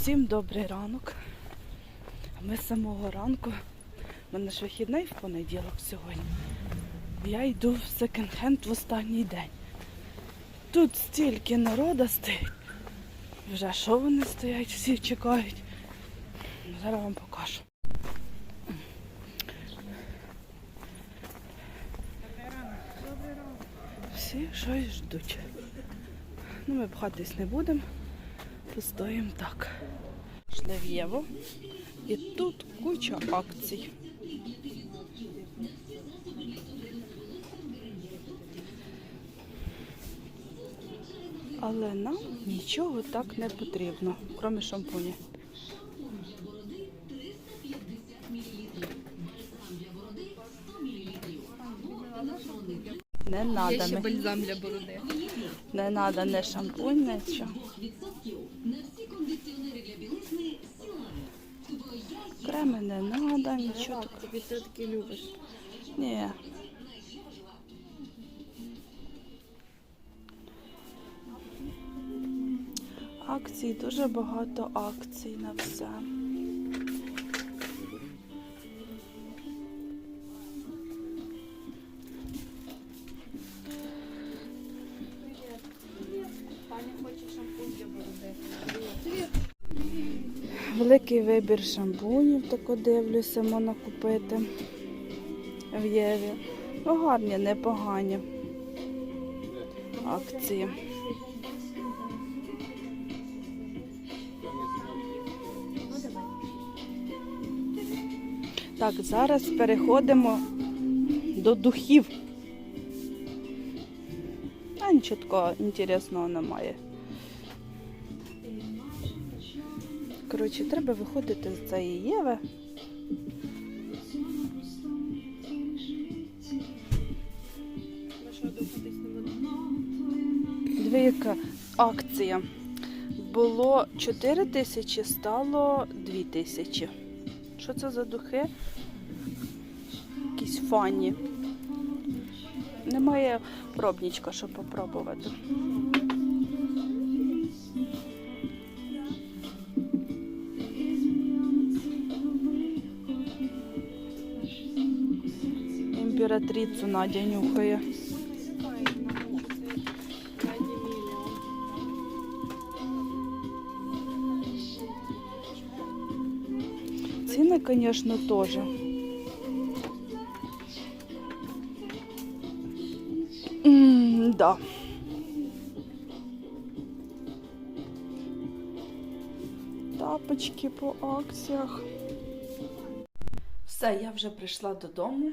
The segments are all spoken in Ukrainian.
Всім добрий ранок. Ми з самого ранку, в мене ж вихідний в понеділок сьогодні. Я йду в секонд-хенд в останній день. Тут стільки народу стоїть. Вже що вони стоять, всі чекають. Зараз вам покажу. Всі щось ждуть. Ну, ми пхатись не будемо. Постоїмо так. Пішли в Єву. І тут куча акцій. Але нам нічого так не потрібно, крім шампуня. Не Є надо, ще ми- бальзам для бороди. Не надо не шампунь, нічого. Креми не надо, нічого. Тобі ти таки любиш. Ні. Акцій, дуже багато акцій на все. Великий вибір шампунів, тако дивлюся, можна купити в Єві. Ну, гарні, непогані акції. Так, зараз переходимо до духів. А нічого такого інтересного немає. Коротше, треба виходити з цієї Єви. Ми що духатись не будемо? Дві яка акція. Було 4 тисячі, стало 2 тисячі. Що це за духи? Якісь фані. Немає пробнічка, щоб попробувати. Імператрицю Надя нюхає. Ціни, звісно, теж. Да. Тапочки по акціях. Все, я вже прийшла додому.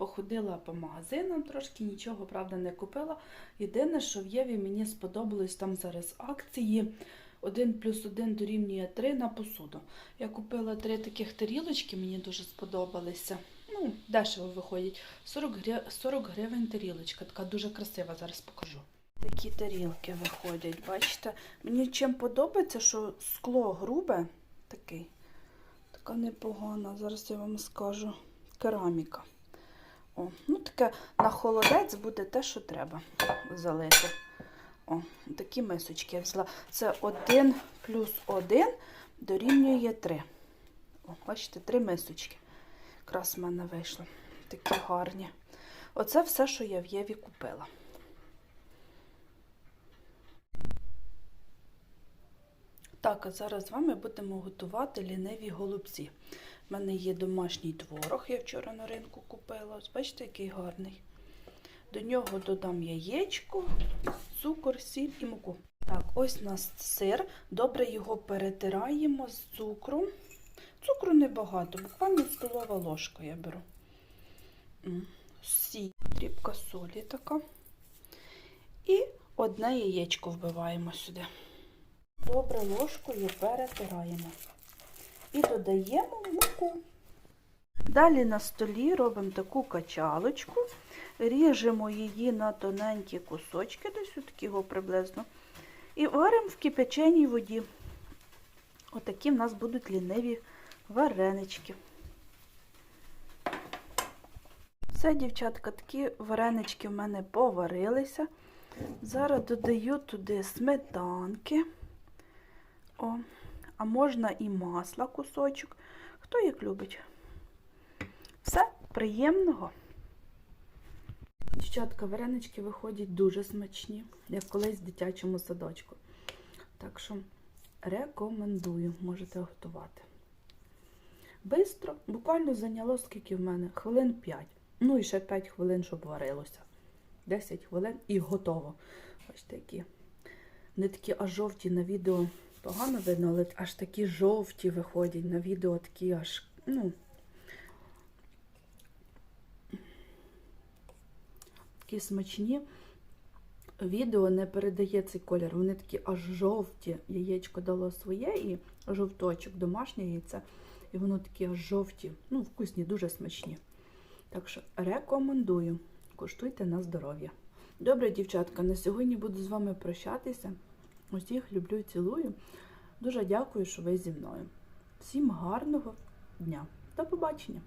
Походила по магазинам трошки, нічого, правда, не купила. Єдине, що в Єві мені сподобалось там зараз акції. 1 плюс 1 дорівнює 3 на посуду. Я купила три таких тарілочки, мені дуже сподобалися. Ну, дешево виходять. 40, гри... 40 гривень тарілочка, така дуже красива, зараз покажу. Такі тарілки виходять, бачите? Мені чим подобається, що скло грубе, такий, така непогана, зараз я вам скажу. Кераміка. О, ну таке на холодець буде те, що треба залити. О, такі мисочки я взяла. Це 1 плюс 1 дорівнює 3. О, бачите, три мисочки. Якраз в мене вийшло. Такі гарні. Оце все, що я в Єві купила. Так, а зараз з вами будемо готувати ліниві голубці. У мене є домашній творог, я вчора на ринку купила. Ось бачите, який гарний. До нього додам яєчко, цукор, сіль і муку. Так, ось у нас сир. Добре його перетираємо з цукром. Цукру небагато, буквально столова ложка я беру. Сіль, дрібка солі така. І одне яєчко вбиваємо сюди. Добре ложкою перетираємо. І додаємо муку. Далі на столі робимо таку качалочку, ріжемо її на тоненькі кусочки, десь отакі його приблизно, і варимо в кипяченій воді. Отакі в нас будуть ліниві варенички. Все, дівчатка, такі варенички в мене поварилися. Зараз додаю туди сметанки. О, а можна і масла кусочок. Хто як любить. Все, приємного. Дівчатка, варенички виходять дуже смачні, як колись в дитячому садочку. Так що рекомендую, можете готувати. Бистро, буквально зайняло скільки в мене? Хвилин 5. Ну і ще 5 хвилин, щоб варилося. 10 хвилин і готово. Ось такі. Не такі аж жовті на відео погано видно, але аж такі жовті виходять на відео, такі аж, ну. Такі смачні. Відео не передає цей колір. Вони такі аж жовті. Яєчко дало своє і жовточок, домашнє яйце. І воно такі аж жовті. Ну, вкусні, дуже смачні. Так що рекомендую. Куштуйте на здоров'я. Добре, дівчатка, на сьогодні буду з вами прощатися. Усіх люблю і цілую. Дуже дякую, що ви зі мною. Всім гарного дня. До побачення!